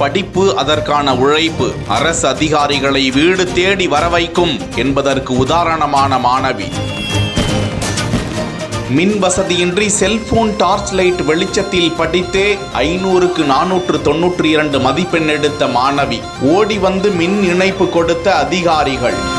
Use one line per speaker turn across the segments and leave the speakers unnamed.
படிப்பு அதற்கான உழைப்பு. அரசு அதிகாரிகளை வீடு தேடி வரவைக்கும் என்பதற்கு உதாரணமான மாணவி. மின் வசதியின்றி செல்போன் டார்ச் லைட் வெளிச்சத்தில் படித்தே ஐநூறுக்கு நானூற்று தொன்னூற்றி இரண்டு மதிப்பெண் எடுத்த மாணவி. ஓடி வந்து மின் இணைப்பு கொடுத்த அதிகாரிகள்.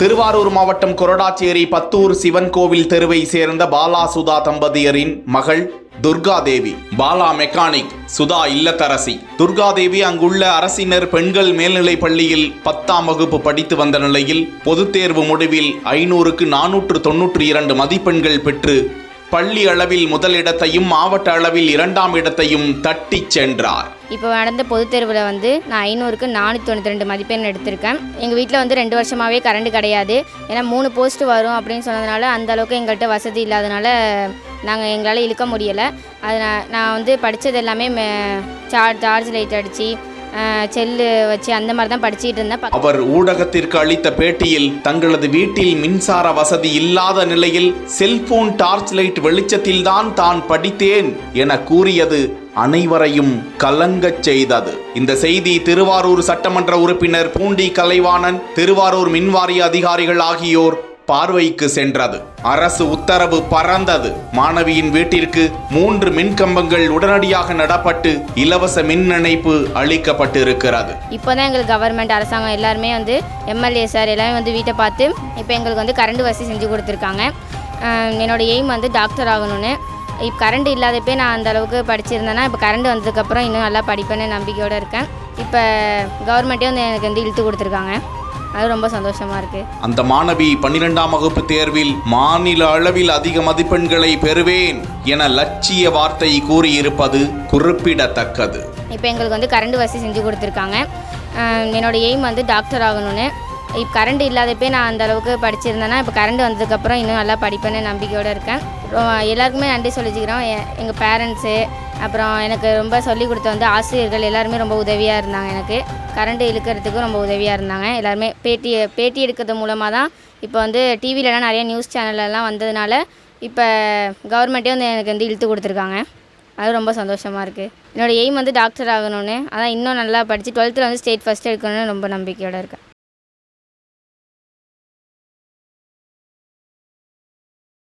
திருவாரூர் மாவட்டம் கொரடாச்சேரி பத்தூர் சிவன் கோவில் தெருவை சேர்ந்த பாலா சுதா தம்பதியரின் மகள் துர்காதேவி. பாலா மெக்கானிக் சுதா இல்லத்தரசி. துர்காதேவி அங்குள்ள அரசினர் பெண்கள் மேல்நிலைப் பள்ளியில் பத்தாம் வகுப்பு படித்து வந்த நிலையில் பொதுத் தேர்வு முடிவில் ஐநூறுக்கு நானூற்று தொன்னூற்றி இரண்டு மதிப்பெண்கள் பெற்று பள்ளி அளவில் முதலிடத்தையும் மாவட்ட அளவில் இரண்டாம் இடத்தையும் தட்டிச் சென்றார்.
இப்போ நடந்த பொதுத் தேர்வில் வந்து நான் ஐநூறுக்கு நானூற்றி தொண்ணூற்றி ரெண்டு மதிப்பெண் எடுத்திருக்கேன். எங்கள் வீட்டில் வந்து ரெண்டு வருஷமாகவே கரண்ட் கிடையாது. ஏன்னா மூணு போஸ்ட் வரும் அப்படின்னு சொன்னதுனால அந்த அளவுக்கு எங்கள்கிட்ட வசதி இல்லாதனால நாங்கள் எங்களால் இழுக்க முடியலை. அது நான் நான் வந்து படித்தது எல்லாமே சார்ஜ் சார்ஜ் லைட் அடித்து செல்லு வச்சு அந்த மாதிரி தான் படிச்சுட்டு இருந்தேன்.
அவர் ஊடகத்திற்கு அளித்த பேட்டியில் தங்களது வீட்டில் மின்சார வசதி இல்லாத நிலையில் செல்போன் டார்ச் லைட் வெளிச்சத்தில் தான் தான் படித்தேன் என கூறியது அனைவரையும் கலங்கச் செய்தது. இந்த செய்தி திருவாரூர் சட்டமன்ற உறுப்பினர் பூண்டி கலைவாணன் திருவாரூர் மின்வாரிய அதிகாரிகள் ஆகியோர் பார்வைக்கு சென்றது. அரசு உத்தரவு பறந்தது. மாணவியின் வீட்டிற்கு மூன்று மின்கம்பங்கள் உடனடியாக நடப்பட்டு இலவச மின் இணைப்பு அளிக்கப்பட்டிருக்கிறது.
இப்போ தான் எங்களுக்கு கவர்மெண்ட் அரசாங்கம் எல்லாருமே வந்து எம்எல்ஏ சார் எல்லாமே வந்து வீட்டை பார்த்து இப்போ எங்களுக்கு வந்து கரண்ட் வசதி செஞ்சு கொடுத்துருக்காங்க. என்னோட எய்ம் வந்து டாக்டர் ஆகணும்னு. இப்போ கரண்ட் இல்லாதப்பே நான் அந்த அளவுக்கு படிச்சிருந்தேன்னா இப்போ கரண்ட் வந்ததுக்கப்புறம் இன்னும் நல்லா படிப்பேன்னு நம்பிக்கையோடு இருக்கேன். இப்போ கவர்மெண்ட்டே வந்து எனக்கு வந்து இழுத்து கொடுத்துருக்காங்க. அது ரொம்ப சந்தோஷமாக இருக்குது
அந்த மாணவி பன்னிரெண்டாம் வகுப்பு தேர்வில் மாநில அளவில் அதிக மதிப்பெண்களை பெறுவேன் என லட்சிய வார்த்தை கூறியிருப்பது குறிப்பிடத்தக்கது.
இப்போ எங்களுக்கு வந்து கரண்ட் வசதி செஞ்சு கொடுத்துருக்காங்க. என்னோட எய்ம் வந்து டாக்டர் ஆகணும்னு. இப்போ கரண்ட் இல்லாதப்பே நான் அந்த அளவுக்கு படிச்சிருந்தேன்னா இப்போ கரண்ட் வந்ததுக்கப்புறம் இன்னும் நல்லா படிப்பேன்னு நம்பிக்கையோடு இருக்கேன். எல்லாருக்குமே நன்றி சொல்லிச்சுக்கிறோம். எங்கள் பேரண்ட்ஸு அப்புறம் எனக்கு ரொம்ப சொல்லி கொடுத்த வந்து ஆசிரியர்கள் எல்லாருமே ரொம்ப உதவியாக இருந்தாங்க எனக்கு. கரண்ட் இழுக்கிறதுக்கும் ரொம்ப உதவியாக இருந்தாங்க. எல்லாருமே பேட்டி பேட்டி எடுக்கிறது மூலமாக தான் இப்போ வந்து டிவிலலாம் நிறைய நியூஸ் சேனல்லலாம் வந்ததுனால இப்போ கவர்மெண்ட்டே வந்து எனக்கு வந்து இழுத்து கொடுத்துருக்காங்க. அது ரொம்ப சந்தோஷமாக இருக்குது என்னோடய எய்ம் வந்து டாக்டர் ஆகணும்னு. அதான் இன்னும் நல்லா படித்து டுவெல்த்தில் வந்து ஸ்டேட் ஃபஸ்ட் எடுக்கணும்னு ரொம்ப நம்பிக்கையோடு இருக்கேன்.